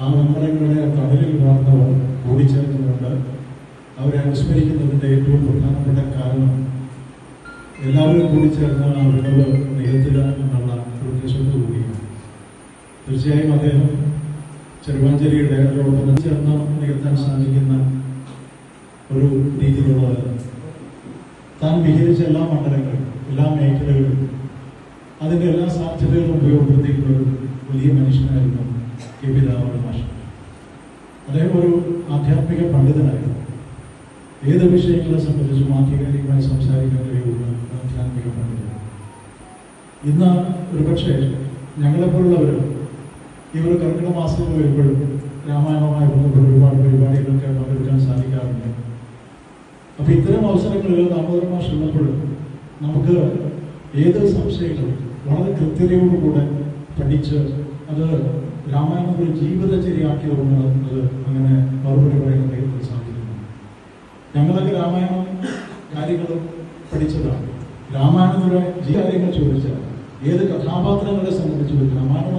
ആ മന്ത്രങ്ങളുടെ കടലിൽ വാർന്നവർ കൂടിച്ചേർന്നുകൊണ്ട് അവരെ അനുസ്മരിക്കുന്നതിന്റെ ഏറ്റവും പ്രധാനപ്പെട്ട കാരണം എല്ലാവരും കൂടിച്ചേർന്ന് ആ വിടവ് നികത്തുക എന്നുള്ള ഉദ്ദേശത്തോടു കൂടിയാണ്. തീർച്ചയായും അദ്ദേഹം ചെറുവാഞ്ചേരിയുടെ അതോടൊപ്പം ചേർന്ന് നികത്താൻ സാധിക്കുന്ന ഒരു രീതിയിലുള്ളത് താൻ വിഹരിച്ച എല്ലാ മണ്ഡലങ്ങളും എല്ലാ മേഖലകളിലും അതിന്റെ എല്ലാ സാധ്യതകളും ഉപയോഗപ്പെടുത്തിയിട്ടുള്ള ഒരു വലിയ മനുഷ്യനായിരുന്നു കെ പി മാഷ്. അദ്ദേഹം ഒരു ആധ്യാത്മിക പണ്ഡിതനായിരുന്നു. ഏത് വിഷയങ്ങളെ സംബന്ധിച്ചും ആധികാരികമായി സംസാരിക്കാൻ കഴിയുന്ന ആധ്യാത്മിക പണ്ഡിതൻ. ഇന്ന് ഒരുപക്ഷെ ഞങ്ങളെപ്പോലുള്ളവർ ഈ ഒരു കർക്കിടക മാസം വരുമ്പോഴും രാമായണവുമായി ബന്ധപ്പെട്ട ഒരുപാട് പരിപാടികളൊക്കെ പങ്കെടുക്കാൻ സാധിക്കാറുണ്ട്. അപ്പം ഇത്തരം അവസരങ്ങളിൽ ദാമോദര മാഷ് ഉള്ളപ്പോഴും നമുക്ക് ഏത് സംശയങ്ങളും വളരെ കൃത്യതയോടുകൂടെ പഠിച്ച് അത് രാമായണം ഒരു ജീവിതചര്യയാക്കി ഉറങ്ങുന്നത് അങ്ങനെ മറുപടി പറയുന്ന ദൈവത്തിന് സാധിക്കുന്നു. ഞങ്ങളൊക്കെ രാമായണം കാര്യങ്ങളും പഠിച്ചതാണ്. രാമായണത്തിലൂടെ ജീ കാര്യങ്ങൾ ചോദിച്ചാൽ ഏത് കഥാപാത്രങ്ങളെ സംബന്ധിച്ച് രാമായണം